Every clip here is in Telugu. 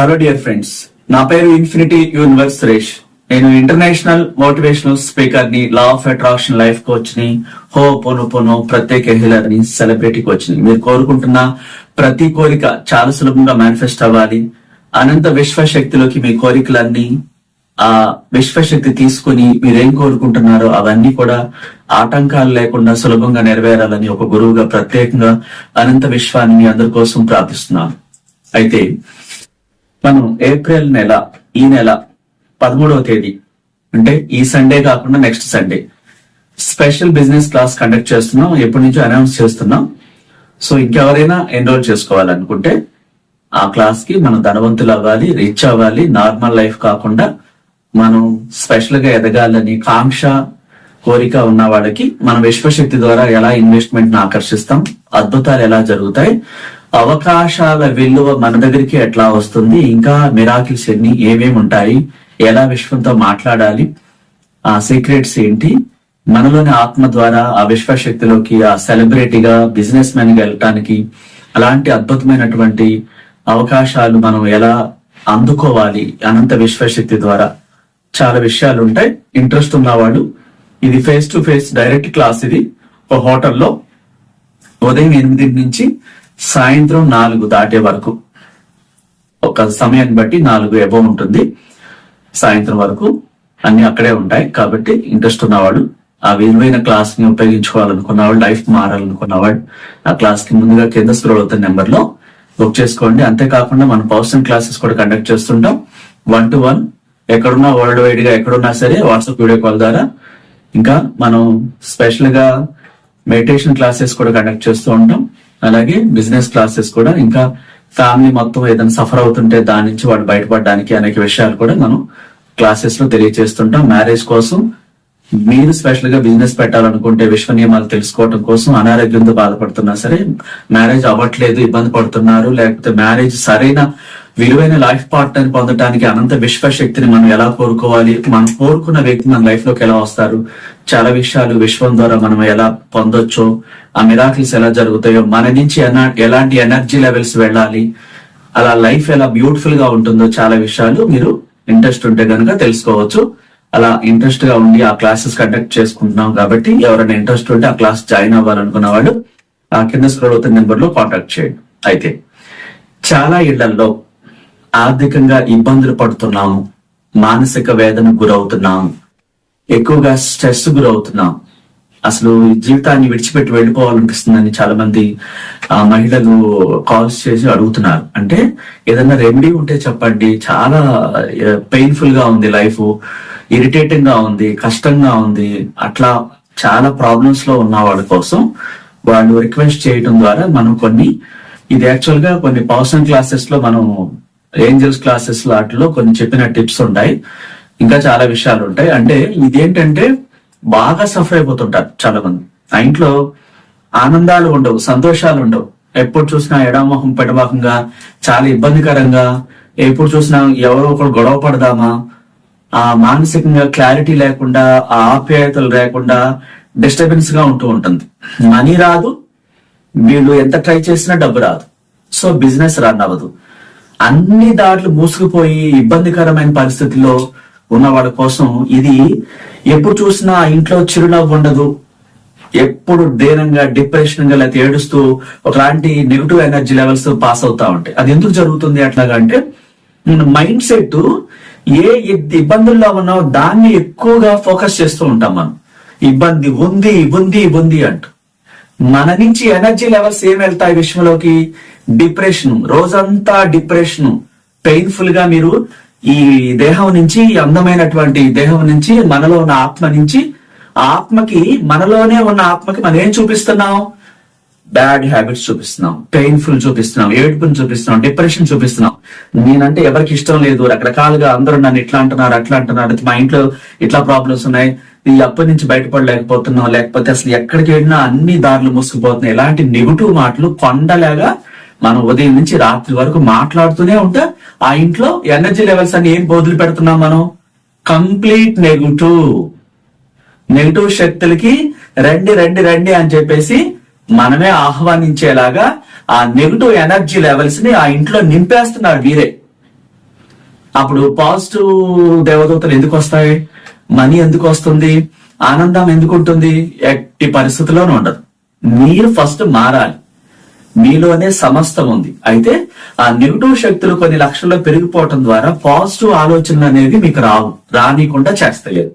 హలో డియర్ ఫ్రెండ్స్ నా పేరు ఇన్ఫినిటీ యూనివర్స్ సురేష్. నేను ఇంటర్నేషనల్ మోటివేషనల్ స్పీకర్ని లా ఆఫ్ అట్రాక్షన్ లైఫ్ కోచ్ని హో పోను పోను ప్రత్యేక హీలర్ని సెలబ్రిటీ కోచ్ని. మీరు కోరుకుంటున్న ప్రతి కోరిక చాలా సులభంగా మేనిఫెస్ట్ అవ్వాలి. అనంత విశ్వశక్తిలోకి మీ కోరికలన్నీ ఆ విశ్వశక్తి తీసుకుని మీరేం కోరుకుంటున్నారో అవన్నీ కూడా ఆటంకాలు లేకుండా సులభంగా నెరవేరాలని ఒక గురువుగా ప్రత్యేకంగా అనంత విశ్వాన్ని మీ అందరి కోసం ప్రార్థిస్తున్నాను. అయితే మనం ఏప్రిల్ నెల ఈ నెల పదమూడవ తేదీ అంటే ఈ సండే కాకుండా next Sunday special business class conduct చేస్తున్నాం ఎప్పటి నుంచో అనౌన్స్ చేస్తున్నాం. సో ఇంకెవరైనా ఎన్రోల్ చేసుకోవాలనుకుంటే ఆ క్లాస్కి మనం ధనవంతులు అవ్వాలి రిచ్ అవ్వాలి నార్మల్ లైఫ్ కాకుండా మనం స్పెషల్గా ఎదగాలని కాంక్ష కోరిక ఉన్న వాళ్ళకి మన విశ్వశక్తి ద్వారా ఎలా ఇన్వెస్ట్మెంట్ని ఆకర్షిస్తాం అద్భుతాలు ఎలా జరుగుతాయి అవకాశాల విలువ మన దగ్గరికి ఎట్లా వస్తుంది? ఇంకా మిరాకిల్స్ ఎన్ని ఏమేమి ఉంటాయి? ఎలా విశ్వంతో మాట్లాడాలి? ఆ సీక్రెట్స్ ఏంటి? మనలోని ఆత్మ ద్వారా ఆ విశ్వశక్తిలోకి ఆ సెలబ్రిటీగా బిజినెస్ మ్యాన్గా వెళ్ళటానికి అలాంటి అద్భుతమైనటువంటి అవకాశాలు మనం ఎలా అందుకోవాలి అనంత విశ్వశక్తి ద్వారా? చాలా విషయాలు ఉంటాయి. ఇంట్రెస్ట్ ఉన్నవాళ్ళు ఇది face to face direct class ఇది. ఒక హోటల్లో ఉదయం ఎనిమిది నుంచి సాయంత్రం నాలుగు దాటే వరకు. ఒక సమయాన్ని బట్టి నాలుగు ఎబో ఉంటుంది. సాయంత్రం వరకు అన్ని అక్కడే ఉంటాయి. కాబట్టి ఇంట్రెస్ట్ ఉన్నవాడు ఆ విలువైన క్లాస్ని ఉపయోగించుకోవాలనుకున్నవాడు లైఫ్ మారాలనుకున్నవాడు ఆ క్లాస్కి ముందుగా కింద స్క్రోల్ అవుతున్న నెంబర్లో బుక్ చేసుకోండి. అంతేకాకుండా మనం పర్సనల్ క్లాసెస్ కూడా కండక్ట్ చేస్తుంటాం. వన్ టు వన్ ఎక్కడున్నా వరల్డ్ వైడ్గా ఎక్కడున్నా సరే వాట్సాప్ వీడియో కాల్ ద్వారా. ఇంకా మనం స్పెషల్గా మెడిటేషన్ క్లాసెస్ కూడా కండక్ట్ చేస్తూ ఉంటాం. అలాగే బిజినెస్ క్లాసెస్ కూడా ఇంకా ఫ్యామిలీ మొత్తం ఏదైనా సఫర్ అవుతుంటే దాని నుంచి వాడు బయటపడడానికి అనేక విషయాలు కూడా మనం క్లాసెస్లో తెలియజేస్తుంటాం మ్యారేజ్ కోసం మీరు స్పెషల్గా బిజినెస్ పెట్టాలనుకుంటే విశ్వ నియమాలు తెలుసుకోవడం కోసం అనారోగ్యంతో బాధపడుతున్నా సరే మ్యారేజ్ అవ్వట్లేదు ఇబ్బంది పడుతున్నారు లేకపోతే మ్యారేజ్ సరైన విలువైన లైఫ్ పార్ట్నర్ పొందడానికి అనంత విశ్వశక్తిని మనం ఎలా కోరుకోవాలి? మనం కోరుకున్న వ్యక్తి మన లైఫ్లోకి ఎలా వస్తారు? చాలా విషయాలు విశ్వం ద్వారా మనం ఎలా పొందొచ్చో ఆ మిరాకిల్స్ ఎలా జరుగుతాయో మన నుంచి ఎలాంటి ఎనర్జీ లెవెల్స్ వెళ్ళాలి అలా లైఫ్ ఎలా బ్యూటిఫుల్గా ఉంటుందో చాలా విషయాలు మీరు ఇంట్రెస్ట్ ఉంటే కనుక తెలుసుకోవచ్చు. అలా ఇంట్రెస్ట్గా ఉండి ఆ క్లాసెస్ కండక్ట్ చేసుకుంటున్నాం కాబట్టి ఎవరైనా ఇంట్రెస్ట్ ఉంటే ఆ క్లాస్ జాయిన్ అవ్వాలనుకున్న వాళ్ళు ఆ కింద స్క్రోల్ అవుతున్న నెంబర్లో కాంటాక్ట్ చేయండి. అయితే చాలా ఇళ్ళలో ఆర్థికంగా ఇబ్బందులు పడుతున్నాము మానసిక వేదన గురవుతున్నాము ఎక్కువగా స్ట్రెస్ గురవుతున్నాం అసలు జీవితాన్ని విడిచిపెట్టి వెళ్ళిపోవాలనిపిస్తుందని చాలా మంది ఆ, మహిళలు కాల్స్ చేసి అడుగుతున్నారు. అంటే ఏదైనా రెమెడీ ఉంటే చెప్పండి. చాలా పెయిన్ఫుల్గా ఉంది లైఫ్ ఇరిటేటింగ్గా ఉంది కష్టంగా ఉంది. అట్లా చాలా ప్రాబ్లమ్స్లో ఉన్న వాళ్ళ కోసం వాళ్ళు రిక్వెస్ట్ చేయడం ద్వారా మనం కొన్ని ఇది యాక్చువల్గా కొన్ని పర్సనల్ క్లాసెస్లో మనం ఏంజల్స్ క్లాసెస్ వాటిలో కొన్ని చెప్పిన టిప్స్ ఉంటాయి. ఇంకా చాలా విషయాలు ఉంటాయి. అంటే ఇదేంటంటే బాగా సఫర్ అయిపోతుంటారు చాలా మంది ఆ ఇంట్లో ఆనందాలు ఉండవు సంతోషాలు ఉండవు. ఎప్పుడు చూసినా ఎడమొహం పెడమొహంగా చాలా ఇబ్బందికరంగా. ఎప్పుడు చూసినా ఎవరో ఒకరు గొడవ పడదామా? ఆ మానసికంగా క్లారిటీ లేకుండా ఆ ఆప్యాయతలు లేకుండా డిస్టర్బెన్స్గా ఉంటూ ఉంటుంది. మనీ రాదు వీళ్ళు ఎంత ట్రై చేసినా డబ్బు రాదు. సో బిజినెస్ రన్ అవ్వదు. అన్ని దాట్లు మూసుకుపోయి ఇబ్బందికరమైన పరిస్థితిలో ఉన్న వాళ్ళ కోసం ఇది ఎప్పుడు చూసినా ఇంట్లో చిరునవ్వు ఉండదు. ఎప్పుడు దీనంగా డిప్రెషన్గా లేకపోతే ఏడుస్తూ ఒకలాంటి నెగిటివ్ ఎనర్జీ లెవెల్స్ పాస్ అవుతా ఉంటాయి. అది ఎందుకు జరుగుతుంది అట్లాగా అంటే మైండ్ సెట్ ఏ ఇబ్బందుల్లో ఉన్నావో దాన్ని ఎక్కువగా ఫోకస్ చేస్తూ ఉంటాం మనం. ఇబ్బంది ఉంది ఉంది ఉంది అంటూ. మన నుంచి ఎనర్జీ లెవెల్స్ ఏం వెళ్తాయి విశ్వంలోకి? డిప్రెషన్. రోజంతా డిప్రెషన్. పెయిన్ఫుల్గా మీరు ఈ దేహం నుంచి ఈ అందమైనటువంటి దేహం నుంచి మనలో ఉన్న ఆత్మ నుంచి ఆత్మకి మనలోనే ఉన్న ఆత్మకి మనం ఏం చూపిస్తున్నాం? బ్యాడ్ హ్యాబిట్స్ చూపిస్తున్నాం. పెయిన్ఫుల్ చూపిస్తున్నాం. ఏడుపుని చూపిస్తున్నాం. డిప్రెషన్ చూపిస్తున్నాం. నేనంటే ఎవరికి ఇష్టం లేదు. రకరకాలుగా అందరూ నన్ను ఇట్లా అంటున్నారు అట్లా అంటున్నారు. మా ఇంట్లో ఇట్లా ప్రాబ్లమ్స్ ఉన్నాయి. ఈ అప్పటి నుంచి బయటపడలేకపోతున్నాం లేకపోతే అసలు ఎక్కడికి వెళ్ళినా అన్ని దారులు మూసుకుపోతున్నాయి. ఇలాంటి నెగిటివ్ మాటలు కొండలాగా మనం ఉదయం నుంచి రాత్రి వరకు మాట్లాడుతూనే ఉంటే. ఆ ఇంట్లో ఎనర్జీ లెవెల్స్ అన్ని ఏం బోధులు పెడుతున్నాం మనం? Complete negative. నెగిటివ్ శక్తులకి రండి రండి రండి అని చెప్పేసి మనమే ఆహ్వానించేలాగా ఆ నెగిటివ్ ఎనర్జీ లెవెల్స్ని ఆ ఇంట్లో నింపేస్తున్నారు వీరే. అప్పుడు పాజిటివ్ దేవదూతలు ఎందుకు వస్తాయి? మనీ ఎందుకు వస్తుంది? ఆనందం ఎందుకు ఉంటుంది? ఎట్టి పరిస్థితుల్లోనూ ఉండదు. మీరు ఫస్ట్ మారాలి. మీలోనే సమస్తం ఉంది. అయితే ఆ నెగిటివ్ శక్తులు కొన్ని లక్షల్లో పెరిగిపోవటం ద్వారా పాజిటివ్ ఆలోచనలు అనేవి మీకు రావు. రానికుండా చేస్తలేదు.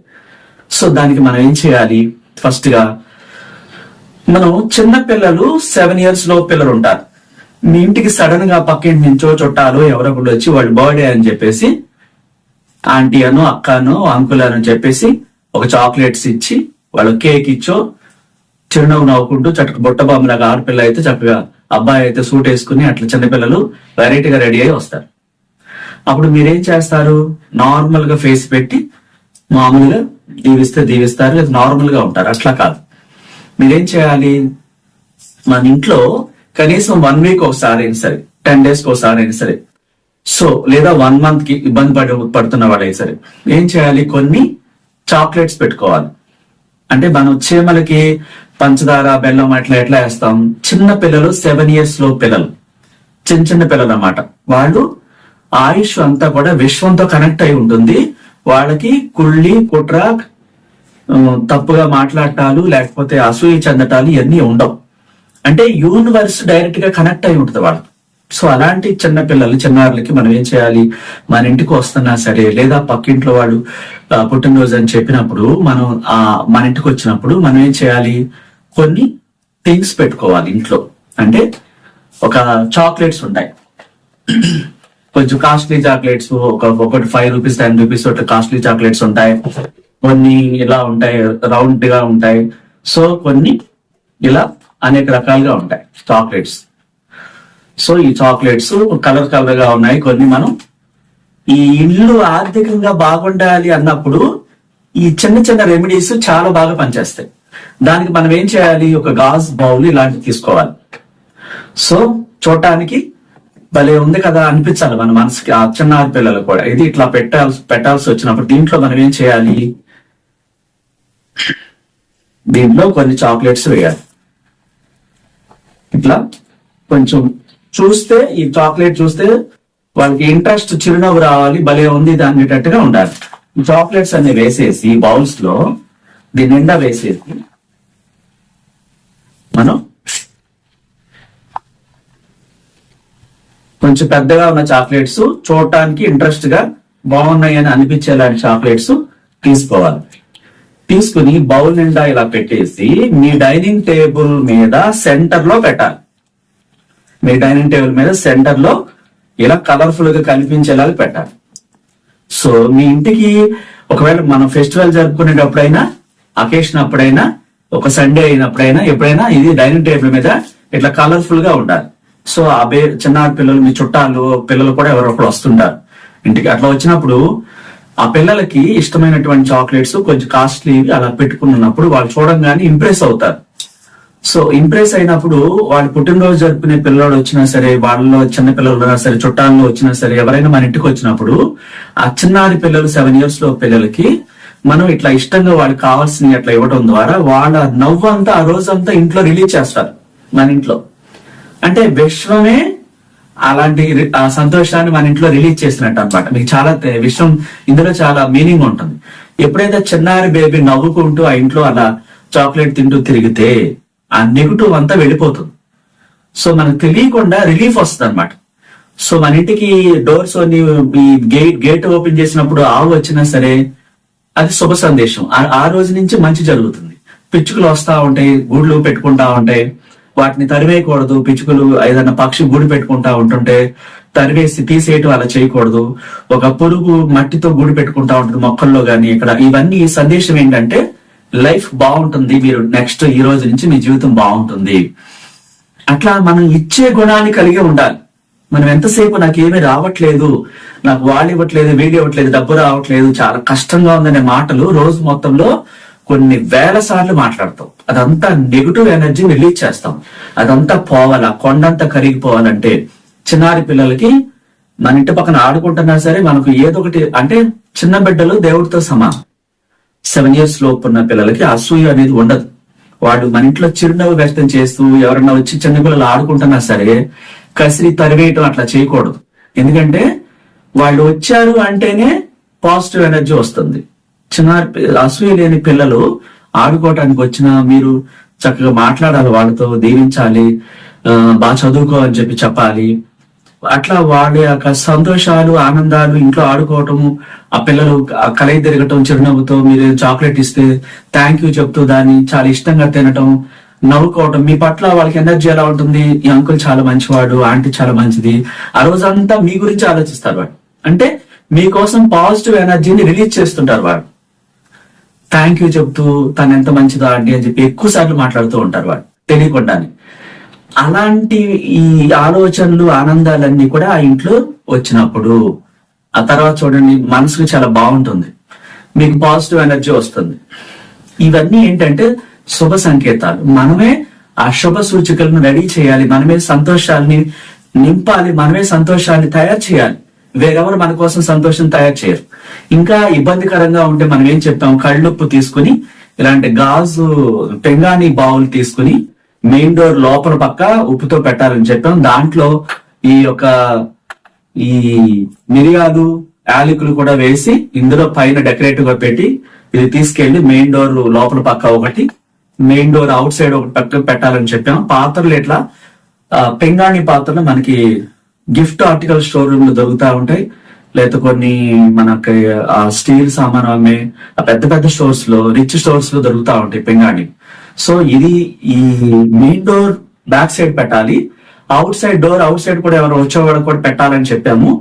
సో దానికి మనం ఏం చేయాలి? ఫస్ట్గా మనం చిన్న పిల్లలు సెవెన్ ఇయర్స్లో పిల్లలు ఉంటారు. మీ ఇంటికి సడన్గా పక్కింటి నుంచో చుట్టాలు ఎవరో ఒకళ్ళు వచ్చి వాళ్ళ బర్త్డే అని చెప్పేసి ఆంటీ అను అక్కను అంకుల్ అని చెప్పేసి ఒక చాక్లెట్స్ ఇచ్చి వాళ్ళు కేక్ ఇచ్చో చిరునవ్వు నవ్వుకుంటూ చక్కగా బుట్ట ఆడపిల్ల అయితే చక్కగా అబ్బాయి అయితే సూట్ వేసుకుని అట్లా చిన్నపిల్లలు వెరైటీగా రెడీ అయి వస్తారు. అప్పుడు మీరేం చేస్తారు? నార్మల్గా ఫేస్ పెట్టి మామూలుగా దీవిస్తే దీవిస్తారు లేదా నార్మల్గా ఉంటారు. అట్లా కాదు. మీరేం చేయాలి? మన ఇంట్లో కనీసం వన్ వీక్ ఒకసారి అయినా సరే టెన్ డేస్ ఒకసారి అయినా సరే సో లేదా వన్ మంత్కి ఇబ్బంది పడి పడుతున్న వాడైనా సరే ఏం చేయాలి? కొన్ని చాక్లెట్స్ పెట్టుకోవాలి. అంటే మనం చీమలకి పంచదార బెల్లం అట్లా ఎట్లా వేస్తాం? చిన్న పిల్లలు సెవెన్ ఇయర్స్లో పిల్లలు. చిన్న చిన్న పిల్లలు అన్నమాట వాళ్ళు ఆయుష్ అంతా కూడా విశ్వంతో కనెక్ట్ అయి ఉంటుంది. వాళ్ళకి కుళ్ళి కుట్ర తప్పుగా మాట్లాడటాలు లేకపోతే అసూయ చెందటాలు ఇవన్నీ ఉండవు. అంటే యూనివర్స్ డైరెక్ట్గా కనెక్ట్ అయి ఉంటుంది వాళ్ళు సో అలాంటి చిన్న పిల్లలు చిన్నారులకి మనం ఏం చేయాలి? మన ఇంటికి వస్తున్నా సరే లేదా పక్కింట్లో వాడు పుట్టినరోజు అని చెప్పినప్పుడు మనం ఆ మన ఇంటికి వచ్చినప్పుడు మనం ఏం చేయాలి? కొన్ని థింగ్స్ పెట్టుకోవాలి ఇంట్లో. అంటే ఒక చాక్లెట్స్ ఉంటాయి. కొంచెం కాస్ట్లీ చాక్లెట్స్ ఒక ఒకటి ఫైవ్ రూపీస్ టెన్ రూపీస్ ఒకటి కాస్ట్లీ చాక్లెట్స్ ఉంటాయి. కొన్ని ఇలా ఉంటాయి రౌండ్గా ఉంటాయి. సో కొన్ని ఇలా అనేక రకాలుగా ఉంటాయి చాక్లెట్స్. సో ఈ చాక్లెట్స్ కలర్ కలర్గా ఉన్నాయి కొన్ని మనం. ఈ ఇల్లు ఆర్థికంగా బాగుండాలి అన్నప్పుడు ఈ చిన్న చిన్న రెమెడీస్ చాలా బాగా పనిచేస్తాయి. దానికి మనం ఏం చేయాలి? ఒక గాజ్ బౌల్ ఇలాంటివి తీసుకోవాలి. సో చూడటానికి భలే ఉంది కదా అనిపించాలి మన మనసుకి ఆ చిన్నారి పిల్లలు కూడా. ఇది ఇట్లా పెట్టాల్సి పెట్టాల్సి వచ్చినప్పుడు దీంట్లో మనం ఏం చేయాలి? దీంట్లో కొన్ని చాక్లెట్స్ వేయాలి. ఇట్లా కొంచెం చూస్తే ఈ చాక్లెట్ చూస్తే వాళ్ళకి ఇంట్రెస్ట్ చిరునవ్వు రావాలి భలే ఉంది దాన్నిటట్టుగా అనేటట్టుగా ఉండాలి. చాక్లెట్స్ అన్ని వేసేసి బౌల్స్లో దీని నిండా వేసేసి మనం కొంచెం పెద్దగా ఉన్న చాక్లెట్స్ చూడటానికి ఇంట్రెస్ట్గా బాగున్నాయి అని అనిపించేలాంటి చాక్లెట్స్ తీసుకోవాలి. తీసుకుని బౌల్ నిండా ఇలా పెట్టేసి మీ డైనింగ్ టేబుల్ మీద సెంటర్లో పెట్టాలి. మీ డైనింగ్ టేబుల్ మీద సెంటర్లో ఇలా కలర్ఫుల్గా కనిపించేలాగా పెట్టాలి. సో మీ ఇంటికి ఒకవేళ మనం ఫెస్టివల్ జరుపుకునేటప్పుడైనా అకేషన్ అప్పుడైనా ఒక సండే అయినప్పుడైనా ఎప్పుడైనా ఇది డైనింగ్ టేబుల్ మీద ఇట్లా కలర్ఫుల్గా ఉండాలి. సో ఆ బే చిన్న పిల్లలు మీ చుట్టాలు పిల్లలు కూడా ఎవరో ఒకరు వస్తుంటారు. ఇంటికి అట్లా వచ్చినప్పుడు ఆ పిల్లలకి ఇష్టమైనటువంటి చాక్లెట్స్ కొంచెం కాస్ట్లీ అలా పెట్టుకున్నప్పుడు వాళ్ళు చూడంగానే ఇంప్రెస్ అవుతారు. సో ఇంప్రెస్ అయినప్పుడు వాళ్ళు పుట్టినరోజు జరుపుకునే పిల్లలు వచ్చినా సరే వాళ్ళలో చిన్న పిల్లలు ఉన్నా సరే చుట్టాల్లో వచ్చినా సరే ఎవరైనా మన ఇంటికి వచ్చినప్పుడు ఆ చిన్నారి పిల్లలు సెవెన్ ఇయర్స్లో పిల్లలకి మనం ఇట్లా ఇష్టంగా వాళ్ళకి కావాల్సినవి అట్లా ఇవ్వడం ద్వారా వాళ్ళ నవ్వు అంతా ఆ రోజంతా ఇంట్లో రిలీజ్ చేస్తారు మన ఇంట్లో. అంటే విశ్వమే అలాంటి ఆ సంతోషాన్ని మన ఇంట్లో రిలీజ్ చేసినట్టు అనమాట మీకు చాలా విషయం ఇందులో చాలా మీనింగ్ ఉంటుంది. ఎప్పుడైతే చిన్నారి బేబీ నవ్వుకుంటూ ఆ ఇంట్లో అలా చాక్లెట్ తింటూ తిరిగితే ఆ నెగిటివ్ అంతా వెళ్ళిపోతుంది. సో మనకు తెలియకుండా రిలీఫ్ వస్తుంది అనమాట సో మన ఇంటికి డోర్స్ గేట్ గేట్ ఓపెన్ చేసినప్పుడు ఆవు వచ్చినా సరే అది శుభ సందేశం. ఆ- రోజు నుంచి మంచి జరుగుతుంది. పిచ్చుకలు వస్తా ఉంటాయి గూళ్ళు పెట్టుకుంటా ఉంటాయి. వాటిని తరివేయకూడదు. పిచ్చుకలు ఏదైనా పక్షి గూడు పెట్టుకుంటా ఉంటుంటే తరివేసి తీసేయటం అలా చేయకూడదు. ఒక పురుగు మట్టితో గూడు పెట్టుకుంటా ఉంటుంది మొక్కల్లో గాని. ఇక్కడ ఇవన్నీ సందేశం ఏంటంటే లైఫ్ బాగుంటుంది మీరు నెక్స్ట్ ఈ రోజు నుంచి మీ జీవితం బాగుంటుంది. అట్లా మనం ఇచ్చే గుణాన్ని కలిగి ఉండాలి. మనం ఎంతసేపు నాకేమీ రావట్లేదు నాకు వాళ్ళు ఇవ్వట్లేదు వీళ్ళు ఇవ్వట్లేదు డబ్బు రావట్లేదు చాలా కష్టంగా ఉందనే మాటలు రోజు మొత్తంలో కొన్ని వేల సార్లు మాట్లాడతాం. అదంతా నెగిటివ్ ఎనర్జీ రిలీజ్ చేస్తాం. అదంతా పోవాలా? కొండంతా కరిగిపోవాలంటే చిన్నారి పిల్లలకి మన ఇంటి పక్కన ఆడుకుంటున్నా సరే మనకు ఏదో ఒకటి అంటే చిన్న బిడ్డలు దేవుడితో సమానం. సెవెన్ ఇయర్స్ లోపు ఉన్న పిల్లలకి అసూయ అనేది ఉండదు. వాడు మన ఇంట్లో చిరునవ్వు వ్యక్తం చేస్తూ ఎవరన్నా వచ్చి చిన్న పిల్లలు ఆడుకుంటున్నా సరే కసిరి తరివేయటం అట్లా చేయకూడదు. ఎందుకంటే వాళ్ళు వచ్చారు అంటేనే పాజిటివ్ ఎనర్జీ వస్తుంది. చిన్న అసూయ లేని పిల్లలు ఆడుకోవటానికి వచ్చినా మీరు చక్కగా మాట్లాడాలి వాళ్ళతో దీవించాలి బాగా చదువుకో అని చెప్పి చెప్పాలి. అట్లా వాళ్ళ యొక్క సంతోషాలు ఆనందాలు ఇంట్లో ఆడుకోవటము ఆ పిల్లలు కలయి తిరగటం చిరునవ్వుతో మీరు చాక్లెట్ ఇస్తే థ్యాంక్ యూ చెప్తూ దాన్ని చాలా ఇష్టంగా తినటం నవ్వుకోవటం మీ పట్ల వాళ్ళకి ఎనర్జీ ఎలా ఉంటుంది? ఈ అంకుల్ చాలా మంచివాడు ఆంటీ చాలా మంచిది. ఆ రోజంతా మీ గురించి ఆలోచిస్తారు వాడు. అంటే మీకోసం పాజిటివ్ ఎనర్జీని రిలీజ్ చేస్తుంటారు వాడు. థ్యాంక్ యూ చెప్తూ తను ఎంత మంచిదా ఆంటీ అని చెప్పి ఎక్కువ సార్లు మాట్లాడుతూ ఉంటారు వాడు. తెలియకుండానే. అలాంటి ఈ ఆలోచనలు ఆనందాలన్నీ కూడా ఆ ఇంట్లో వచ్చినప్పుడు. ఆ తర్వాత చూడండి మనసుకు చాలా బాగుంటుంది. మీకు పాజిటివ్ ఎనర్జీ వస్తుంది. ఇవన్నీ ఏంటంటే శుభ సంకేతాలు. మనమే ఆ శుభ సూచికలను రెడీ చేయాలి. మనమే సంతోషాలని నింపాలి. మనమే సంతోషాన్ని తయారు చేయాలి. వేరెవరు మన కోసం సంతోషం తయారు చేయరు. ఇంకా ఇబ్బందికరంగా ఉంటే మనం ఏం చెప్పాం కళ్ళుప్పు తీసుకుని ఇలాంటి గాజు పెంగాని బావులు తీసుకుని మెయిన్ డోర్ లోపల పక్క ఉప్పుతో పెట్టాలని చెప్పాం. దాంట్లో ఈ యొక్క ఈ మిరియాలు యాలకులు కూడా వేసి ఇందులో పైన డెకరేటివ్గా పెట్టి ఇది తీసుకెళ్ళి మెయిన్ డోర్ లోపల పక్క ఒకటి మెయిన్ డోర్ అవుట్ సైడ్ ఒకటి పక్క పెట్టాలని చెప్పాం. పాత్రలు ఇట్లా పెంగాణి పాత్రలు మనకి గిఫ్ట్ ఆర్టికల్ స్టోర్ రూమ్లో దొరుకుతా ఉంటాయి. లేదా కొన్ని మనకి ఆ స్టీల్ సామాన్ అమ్మే పెద్ద పెద్ద స్టోర్స్లో రిచ్ స్టోర్స్లో దొరుకుతా ఉంటాయి పెంగాణి. సో ఇది ఈ మెయిన్ డోర్ బ్యాక్ సైడ్ పెట్టాలి. Outside door outside కూడా ఎవరు వచ్చేవాడు కూడా పెట్టాలని చెప్పాము.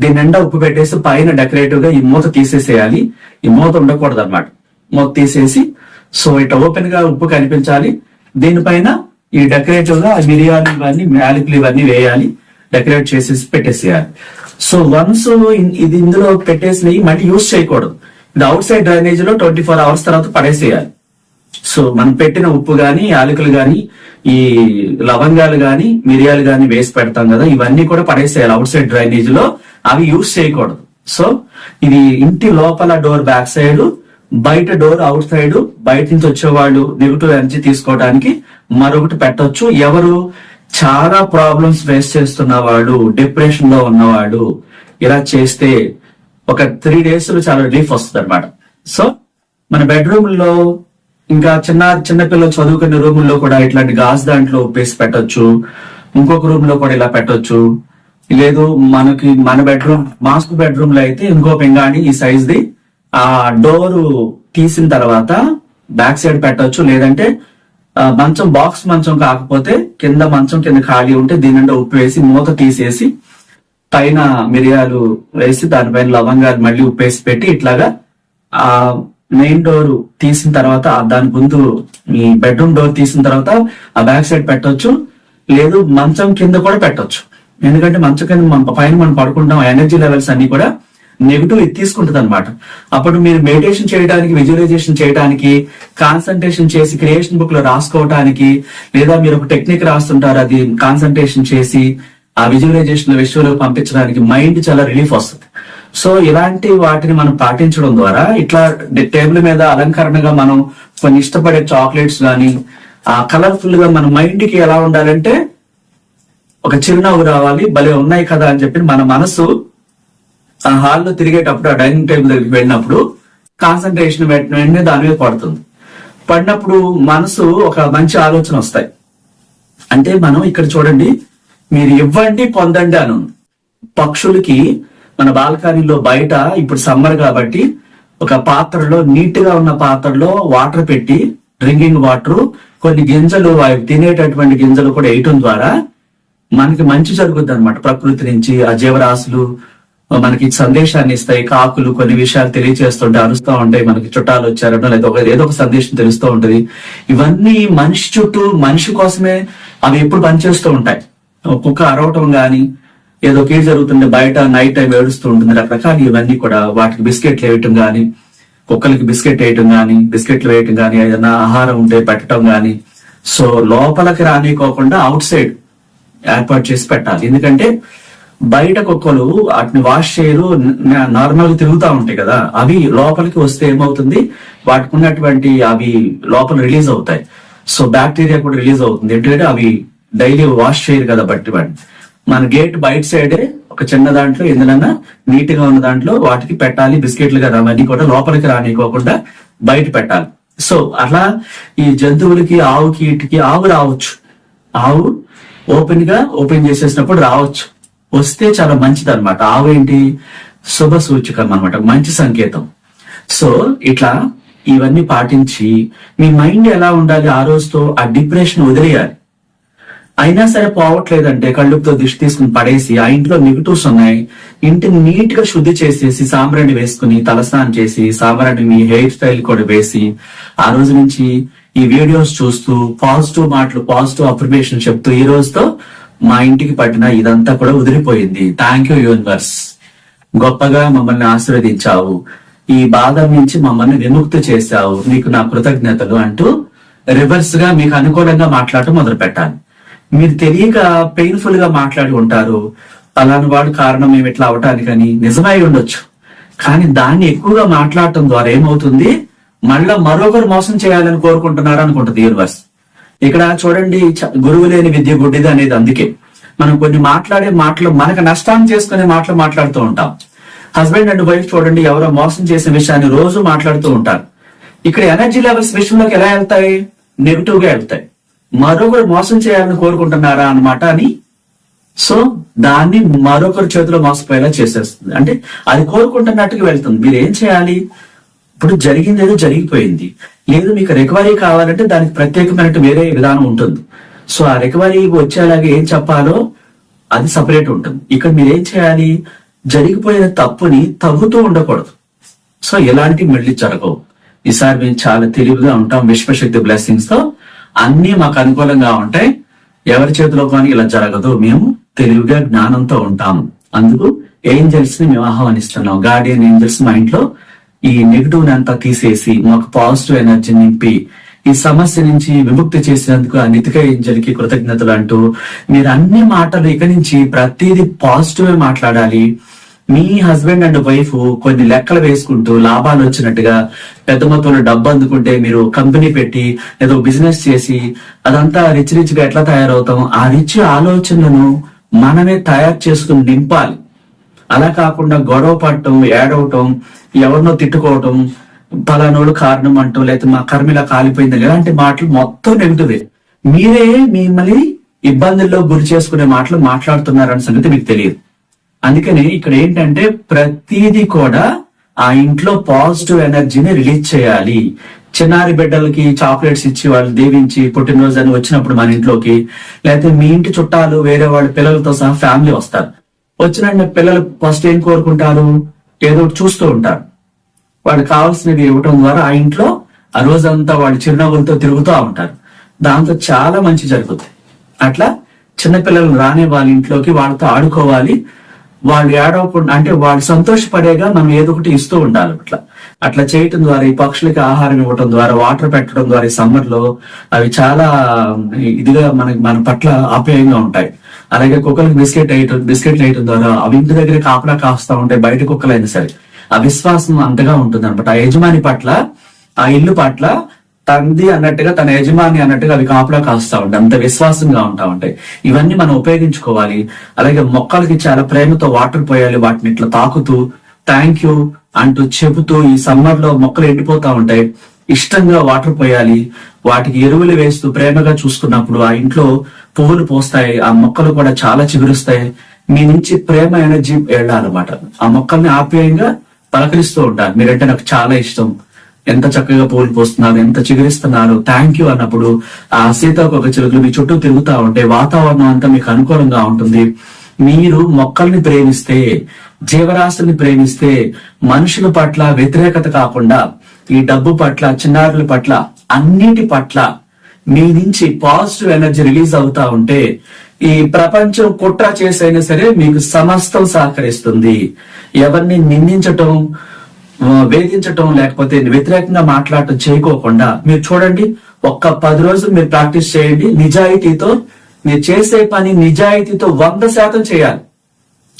దీని నిండా ఉప్పు పెట్టేసి పైన డెకరేటివ్గా ఈ మూత తీసేసేయాలి. ఈ మూత ఉండకూడదు అనమాట మూత తీసేసి సో ఇట్లా ఓపెన్గా ఉప్పు కనిపించాలి. దీనిపైన ఈ డెకరేటివ్గా మిరియాలు ఇవన్నీ యాలకులు ఇవన్నీ వేయాలి. డెకరేట్ చేసేసి పెట్టేసేయాలి. సో వన్స్ ఇది ఇందులో పెట్టేసినవి మళ్ళీ యూజ్ చేయకూడదు. ఇది అవుట్ సైడ్ డ్రైనేజ్లో ట్వంటీ ఫోర్ అవర్స్ తర్వాత పడేసేయాలి. సో మనం పెట్టిన ఉప్పు గాని యాలకులు గాని ఈ లవంగాలు గాని మిరియాలు గాని వేసి పెడతాం కదా ఇవన్నీ కూడా పడేసేయాలి అవుట్ సైడ్ డ్రైనేజ్లో. అవి యూజ్ చేయకూడదు. సో ఇది ఇంటి లోపల డోర్ బ్యాక్ సైడ్ బయట డోర్ అవుట్ సైడ్ బయట నుంచి వచ్చేవాళ్ళు నెగిటివ్ ఎనర్జీ తీసుకోవడానికి మరొకటి పెట్టొచ్చు. ఎవరు చాలా ప్రాబ్లమ్స్ ఫేస్ చేస్తున్న వాళ్ళు డిప్రెషన్లో ఉన్నవాడు ఇలా చేస్తే ఒక త్రీ డేస్లో చాలా రిలీఫ్ వస్తుంది అనమాట సో మన బెడ్రూమ్లో ఇంకా చిన్న చిన్న పిల్లలు చదువుకునే రూముల్లో కూడా ఇట్లాంటి గాజు దాంట్లో పేసి పెట్టొచ్చు. ఇంకొక రూమ్లో కూడా ఇలా పెట్టొచ్చు. లేదు మనకి మన బెడ్రూమ్ మాస్టర్ బెడ్రూమ్లో అయితే ఇంకో పెంగాని ఈ సైజ్ ది ఆ డోర్ తీసిన తర్వాత బ్యాక్ సైడ్ పెట్టొచ్చు. లేదంటే మంచం బాక్స్ మంచం కాకపోతే కింద మంచం కింద ఖాళీ ఉంటే దీని నిండా ఉప్పు వేసి మూత తీసేసి పైన మిరియాలు వేసి దానిపైన లవంగాలు మళ్ళీ ఉప్పేసి పెట్టి ఇట్లాగా ఆ మెయిన్ డోర్ తీసిన తర్వాత దాని ముందు మీ బెడ్రూమ్ డోర్ తీసిన తర్వాత ఆ బ్యాక్ సైడ్ పెట్టొచ్చు. లేదు మంచం కింద కూడా పెట్టొచ్చు. ఎందుకంటే మంచం కింద మన పైన మనం పడుకుంటాం ఎనర్జీ లెవెల్స్ అన్ని కూడా నెగిటివ్ ఇది తీసుకుంటుంది అనమాట అప్పుడు మీరు మెడిటేషన్ చేయడానికి విజువలైజేషన్ చేయడానికి కాన్సన్ట్రేషన్ చేసి క్రియేషన్ బుక్లో రాసుకోవడానికి లేదా మీరు ఒక టెక్నిక్ రాస్తుంటారు అది కాన్సన్ట్రేషన్ చేసి ఆ విజువలైజేషన్ విషయంలో పంపించడానికి మైండ్ చాలా రిలీఫ్ వస్తుంది. సో ఇలాంటి వాటిని మనం పాటించడం ద్వారా ఇట్లా టేబుల్ మీద అలంకరణగా మనం కొన్ని ఇష్టపడే చాక్లెట్స్ కానీ ఆ కలర్ఫుల్గా మన మైండ్కి ఎలా ఉండాలంటే ఒక చిరునవ్వు రావాలి భలే ఉన్నాయి కదా అని చెప్పి మన మనసు ఆ హాల్లో తిరిగేటప్పుడు ఆ డైనింగ్ టేబుల్ దగ్గరికి వెళ్ళినప్పుడు కాన్సన్ట్రేషన్ వెంటనే దాని మీద పడుతుంది. పడినప్పుడు మనసు ఒక మంచి ఆలోచన వస్తాయి. అంటే మనం ఇక్కడ చూడండి మీరు ఇవ్వండి పొందండి అని పక్షులకి మన బాల్కనీలో బయట ఇప్పుడు సమ్మర్ కాబట్టి ఒక పాత్రలో నీట్గా ఉన్న పాత్రలో వాటర్ పెట్టి డ్రింకింగ్ వాటర్ కొన్ని గింజలు అవి తినేటటువంటి గింజలు కూడా వేయటం ద్వారా మనకి మంచి జరుగుద్ది అనమాట ప్రకృతి నుంచి ఆ జీవరాశులు మనకి సందేశాన్ని ఇస్తాయి. కాకులు కొన్ని విషయాలు తెలియజేస్తుంటే అరుస్తూ ఉంటాయి. మనకి చుట్టాలు వచ్చారనో లేదా ఒక ఏదో ఒక సందేశం తెలుస్తూ ఉంటుంది. ఇవన్నీ మనిషి చుట్టూ మనిషి కోసమే అవి ఎప్పుడు పనిచేస్తూ ఉంటాయి. కుక్క అరవటం కానీ ఏదో కీడు జరుగుతుంటే బయట నైట్ టైం ఏడుస్తూ ఉంటుంది రకరకాలు ఇవన్నీ కూడా వాటికి బిస్కెట్లు వేయటం కానీ కుక్కలకి బిస్కెట్ వేయటం కానీ బిస్కెట్లు వేయటం కానీ ఏదైనా ఆహారం ఉంటే పెట్టడం కానీ సో లోపలికి రానికోకుండా అవుట్ సైడ్ ఏర్పాటు చేసి పెట్టాలి. ఎందుకంటే బయట కుక్కలు వాటిని వాష్ చేయరు నార్మల్ తిరుగుతూ ఉంటాయి కదా. అవి లోపలికి వస్తే ఏమవుతుంది? వాటికి ఉన్నటువంటి అవి లోపల రిలీజ్ అవుతాయి. సో బ్యాక్టీరియా కూడా రిలీజ్ అవుతుంది. ఎందుకంటే అవి డైలీ వాష్ చేయరు కదా బట్టి వాటిని. మన గేట్ బయట సైడే ఒక చిన్న దాంట్లో ఎందులన్నా నీట్గా ఉన్న దాంట్లో వాటికి పెట్టాలి బిస్కెట్లు కదా అవన్నీ కూడా లోపలికి రానివ్వకుండా బయట పెట్టాలి. సో అట్లా ఈ జంతువులకి ఆవుకి ఇటుకి ఆవు రావచ్చు. ఆవు ఓపెన్గా ఓపెన్ చేసేసినప్పుడు రావచ్చు. వస్తే చాలా మంచిది అనమాట ఆవు ఏంటి? శుభ సూచకం అనమాట మంచి సంకేతం. సో ఇట్లా ఇవన్నీ పాటించి మీ మైండ్ ఎలా ఉండాలి? ఆ రోజుతో ఆ డిప్రెషన్ వదిలేయాలి. అయినా సరే పోవట్లేదంటే కళ్ళుతో దిష్టి తీసుకుని పడేసి ఆ ఇంట్లో నెగిటివ్స్ ఉన్నాయి. ఇంటిని నీట్గా శుద్ధి చేసేసి సాంబ్రాణి వేసుకుని తలస్నానం చేసి సాంబ్రాణి మీ హెయిర్ స్టైల్ కూడా వేసి ఆ రోజు నుంచి ఈ వీడియోస్ చూస్తూ పాజిటివ్ మాటలు పాజిటివ్ అప్రిమేషన్ చెప్తూ ఈ రోజుతో మా ఇంటికి పట్టిన ఇదంతా కూడా ఉదిరిపోయింది థ్యాంక్ యూ యూనివర్స్ గొప్పగా మమ్మల్ని ఆశీర్వదించావు. ఈ బాధ నుంచి మమ్మల్ని విముక్తి చేశావు. నీకు నా కృతజ్ఞతలు అంటూ రివర్స్గా మీకు అనుకూలంగా మాట్లాడటం మొదలు పెట్టాలి మీరు తెలియక పెయిన్ఫుల్గా మాట్లాడి ఉంటారు. అలాంటి వాడు కారణం మేము ఇట్లా అవటానికని నిజమై ఉండొచ్చు. కానీ దాన్ని ఎక్కువగా మాట్లాడటం ద్వారా ఏమవుతుంది? మళ్ళా మరొకరు మోసం చేయాలని కోరుకుంటున్నారు అనుకుంటుంది యూనివర్స్ ఇక్కడ చూడండి చ- గురువు లేని విద్య గుడ్డిది అనేది అందుకే. మనం కొన్ని మాట్లాడే మాటలు మనకు నష్టాన్ని చేసుకునే మాటలు మాట్లాడుతూ ఉంటాం. హస్బెండ్ అండ్ వైఫ్ చూడండి ఎవరో మోసం చేసే విషయాన్ని రోజు మాట్లాడుతూ ఉంటారు. ఇక్కడ ఎనర్జీ లెవెల్స్ విషయంలోకి ఎలా వెళ్తాయి? నెగిటివ్గా వెళ్తాయి. మరొకరు మోసం చేయాలని కోరుకుంటున్నారా అన్నమాట అని. సో దాన్ని మరొకరి చేతిలో మోసపోయేలా చేసేస్తుంది. అంటే అది కోరుకుంటున్నట్టుగా వెళ్తుంది. మీరు ఏం చేయాలి? ఇప్పుడు జరిగింది ఏదో జరిగిపోయింది. లేదు మీకు రికవరీ కావాలంటే దానికి ప్రత్యేకమైన వేరే విధానం ఉంటుంది. సో ఆ రికవరీ వచ్చేలాగా ఏం చెప్పాలో అది సపరేట్ ఉంటుంది. ఇక్కడ మీరు ఏం చేయాలి? జరిగిపోయిన తప్పుని తగ్గుతూ ఉండకూడదు. సో ఎలాంటి మళ్ళీ జరగవు. ఈసారి మేము చాలా తెలివిగా ఉంటాం. విశ్వశక్తి బ్లెస్సింగ్స్తో అన్ని మాకు అనుకూలంగా ఉంటాయి. ఎవరి చేతిలో కానీ ఇలా జరగదు. మేము తెలివిగా జ్ఞానంతో ఉంటాము. అందుకు ఏంజల్స్ని మేము ఆహ్వానిస్తున్నాం. గార్డియన్ ఏంజల్స్ మా ఇంట్లో ఈ నెగిటివ్ అంతా తీసేసి మాకు పాజిటివ్ ఎనర్జీ నింపి ఈ సమస్య నుంచి విముక్తి చేసినందుకు ఆ నితిక ఏంజల్కి కృతజ్ఞతలు అంటూ మీరు అన్ని మాటలు ఇక నుంచి ప్రతిదీ పాజిటివ్ మాట్లాడాలి. మీ హస్బెండ్ అండ్ వైఫ్ కొన్ని లెక్కలు వేసుకుంటూ లాభాలు వచ్చినట్టుగా పెద్ద మొత్తంలో డబ్బు అందుకుంటే మీరు కంపెనీ పెట్టి ఏదో బిజినెస్ చేసి అదంతా రిచ్ రిచ్గా ఎట్లా తయారవుతాం ఆ రిచ్ ఆలోచనలను మనమే తయారు చేసుకుని నింపాలి. అలా కాకుండా గొడవ పడటం ఏడవటం ఎవరినో తిట్టుకోవటం పలానోడు కారణం అంటూ లేకపోతే మా కర్మిలా కాలిపోయింది ఇలాంటి మాటలు మొత్తం నెగిటివే. మీరే మిమ్మల్ని ఇబ్బందుల్లో గురి చేసుకునే మాటలు మాట్లాడుతున్నారన్న సంగతి మీకు తెలియదు. అందుకని ఇక్కడ ఏంటంటే ప్రతిదీ కూడా ఆ ఇంట్లో పాజిటివ్ ఎనర్జీని రిలీజ్ చేయాలి. చిన్నారి బిడ్డలకి చాక్లెట్స్ ఇచ్చి వాళ్ళు దీవించి పుట్టినరోజు అని వచ్చినప్పుడు మన ఇంట్లోకి లేకపోతే మీ ఇంటి చుట్టాలు వేరే వాళ్ళ పిల్లలతో సహా ఫ్యామిలీ వస్తారు. వచ్చిన పిల్లలు ఫస్ట్ ఏం కోరుకుంటారు? ఏదో ఒకటి చూస్తూ ఉంటారు. వాళ్ళకి కావాల్సినవి ఇవ్వటం ద్వారా ఆ ఇంట్లో ఆ రోజంతా వాళ్ళు చిరునవ్వులతో తిరుగుతూ ఉంటారు. దాంతో చాలా మంచి జరుగుతుంది అట్లా చిన్నపిల్లలు రానే వాళ్ళ ఇంట్లోకి వాళ్ళతో ఆడుకోవాలి. వాళ్ళు ఏడవకుండా అంటే వాళ్ళు సంతోషపడేగా మనం ఏదో ఒకటి ఇస్తూ ఉండాలి అట్లా. అట్లా చేయటం ద్వారా ఈ పక్షులకి ఆహారం ఇవ్వటం ద్వారా వాటర్ పెట్టడం ద్వారా ఈ సమ్మర్లో అవి చాలా ఇదిగా మనకి మన పట్ల ఆప్యాయంగా ఉంటాయి. అలాగే కుక్కలకు బిస్కెట్ వేయటం బిస్కెట్లు వేయటం ద్వారా అవి ఇంటి దగ్గర కాపలా కాస్తా ఉంటాయి బయట కుక్కలైనా సరే ఆ విశ్వాసం అంతగా ఉంటుంది అనమాట ఆ యజమాని పట్ల ఆ ఇల్లు పట్ల తంది అన్నట్టుగా తన యజమాని అన్నట్టుగా అవి కాపలా కాస్తా ఉంటాయి. అంత విశ్వాసంగా ఉంటా ఉంటాయి. ఇవన్నీ మనం ఉపయోగించుకోవాలి. అలాగే మొక్కలకి చాలా ప్రేమతో వాటర్ పోయాలి వాటిని ఇట్లా తాకుతూ థ్యాంక్ యూ అంటూ చెబుతూ ఈ సమ్మర్లో మొక్కలు ఎండిపోతా ఉంటాయి. ఇష్టంగా వాటర్ పోయాలి. వాటికి ఎరువులు వేస్తూ ప్రేమగా చూసుకున్నప్పుడు ఆ ఇంట్లో పువ్వులు పోస్తాయి. ఆ మొక్కలు కూడా చాలా చిగురుస్తాయి. మీ నుంచి ప్రేమ ఎనర్జీ వెళ్ళాలన్నమాట. ఆ మొక్కల్ని ఆప్యాయంగా పలకరిస్తూ ఉంటారు మీరంటే నాకు చాలా ఇష్టం. ఎంత చక్కగా పూలు పోస్తున్నారు ఎంత చిగురిస్తున్నారు. థ్యాంక్ యూ అన్నప్పుడు ఆ సీతాకొక చిలుకలు మీ చుట్టూ తిరుగుతా ఉంటే వాతావరణం అంతా మీకు అనుకూలంగా ఉంటుంది. మీరు మొక్కల్ని ప్రేమిస్తే జీవరాశుల్ని ప్రేమిస్తే మనుషుల పట్ల వ్యతిరేకత కాకుండా ఈ డబ్బు పట్ల చిన్నారుల పట్ల అన్నిటి పట్ల మీ నుంచి పాజిటివ్ ఎనర్జీ రిలీజ్ అవుతా ఉంటే ఈ ప్రపంచం కుట్ర చేసైనా సరే మీకు సమస్తం సహకరిస్తుంది. ఎవరిని నిందించటం వేధించటం లేకపోతే వ్యతిరేకంగా మాట్లాడటం చేయకోకుండా మీరు చూడండి ఒక్క పది రోజులు మీరు ప్రాక్టీస్ చేయండి నిజాయితీతో మీరు చేసే పని నిజాయితీతో వంద శాతం చేయాలి.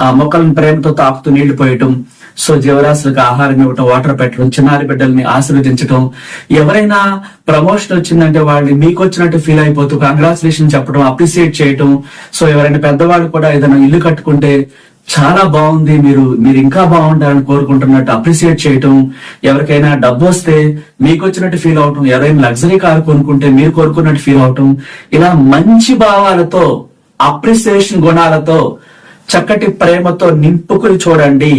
ఆ మొక్కలను ప్రేమతో తాకుతూ నీళ్ళు పోయటం సో జీవరాశులకు ఆహారం ఇవ్వటం వాటర్ పెట్టడం చిన్నారి బిడ్డల్ని ఆశీర్వదించటం ఎవరైనా ప్రమోషన్ వచ్చిందంటే వాళ్ళని మీకు వచ్చినట్టు ఫీల్ అయిపోతూ కంగ్రాచులేషన్ చెప్పడం అప్రిసియేట్ చేయటం. సో ఎవరైనా పెద్దవాళ్ళు కూడా ఏదైనా ఇల్లు కట్టుకుంటే చాలా బాగుంది. మీరు మీరు ఇంకా బాగుండాలని కోరుకుంటున్నట్టు అప్రిసియేట్ చేయటం ఎవరికైనా డబ్బు వస్తే మీకు వచ్చినట్టు ఫీల్ అవటం ఎవరైనా లగ్జరీ కార్ కొనుక్కుంటే మీరు కోరుకున్నట్టు ఫీల్ అవటం ఇలా మంచి భావాలతో అప్రిసియేషన్ గుణాలతో చక్కటి ప్రేమతో నింపుకుని చూడండి.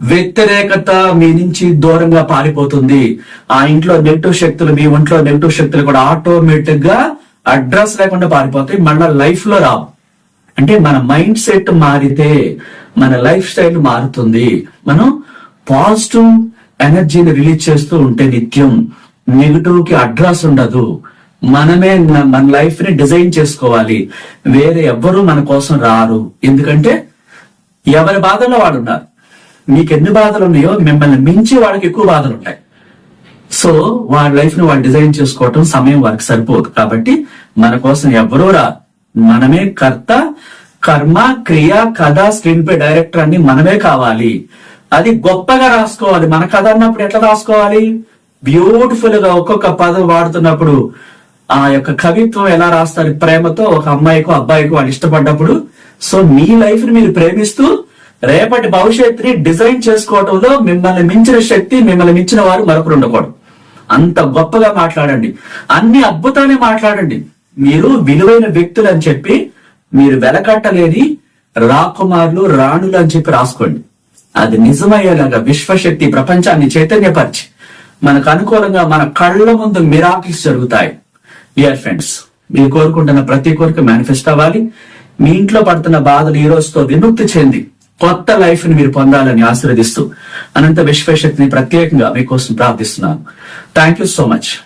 వ్యతిరేకత మీ నుంచి దూరంగా పారిపోతుంది. ఆ ఇంట్లో నెగిటివ్ శక్తులు మీ ఒంట్లో నెగిటివ్ శక్తులు కూడా ఆటోమేటిక్గా అడ్రస్ లేకుండా పారిపోతాయి. మళ్ళీ లైఫ్లో రావు. అంటే మన మైండ్ సెట్ మారితే మన లైఫ్ స్టైల్ మారుతుంది. మనం పాజిటివ్ ఎనర్జీని రిలీజ్ చేస్తూ ఉంటే నిత్యం నెగిటివ్కి అడ్రస్ ఉండదు. మనమే మన లైఫ్ని డిజైన్ చేసుకోవాలి. వేరే ఎవ్వరూ మన కోసం రారు. ఎందుకంటే ఎవరి బాధల్లో వాడు ఉన్నారు. మీకు ఎన్ని బాధలు ఉన్నాయో మిమ్మల్ని మించి వాళ్ళకి ఎక్కువ బాధలు ఉంటాయి. సో వాళ్ళ లైఫ్ని వాళ్ళు డిజైన్ చేసుకోవటం సమయం వారికి సరిపోదు. కాబట్టి మన కోసం ఎవరూ రా మనమే కర్త కర్మ క్రియ కథ స్క్రీన్ పే డైరెక్టర్ అన్ని మనమే కావాలి. అది గొప్పగా రాసుకోవాలి. మన కథ అన్నప్పుడు ఎట్లా రాసుకోవాలి? బ్యూటిఫుల్గా ఒక్కొక్క పదం వాడుతున్నప్పుడు ఆ యొక్క కవిత్వం ఎలా రాస్తారు? ప్రేమతో ఒక అమ్మాయికు అబ్బాయికో వాళ్ళు ఇష్టపడ్డప్పుడు. సో మీ లైఫ్ని మీరు ప్రేమిస్తూ రేపటి భవిష్యత్తుని డిజైన్ చేసుకోవటంలో మిమ్మల్ని మించిన శక్తి మిమ్మల్ని మించిన వారు మరొకరు ఉండకూడదు. అంత గొప్పగా మాట్లాడండి. అన్ని అద్భుతాన్ని మాట్లాడండి. మీరు విలువైన వ్యక్తులు అని చెప్పి మీరు వెలకట్టలేని రాకుమారులు రాణులు అని చెప్పి రాసుకోండి. అది నిజమయ్యేలాగా విశ్వశక్తి ప్రపంచాన్ని చైతన్యపరిచి మనకు అనుకూలంగా మన కళ్ళ ముందు మిరాకిల్స్ జరుగుతాయి. డియర్ ఫ్రెండ్స్ మీరు కోరుకుంటున్న ప్రతి కోరిక మేనిఫెస్ట్ అవ్వాలి. మీ ఇంట్లో పడుతున్న బాధలు ఈ రోజుతో విముక్తి చెంది కొత్త లైఫ్ని మీరు పొందాలని ఆశీర్వదిస్తూ అనంత విశ్వశక్తిని ప్రత్యేకంగా మీకోసం ప్రార్థిస్తున్నాను. Thank you so much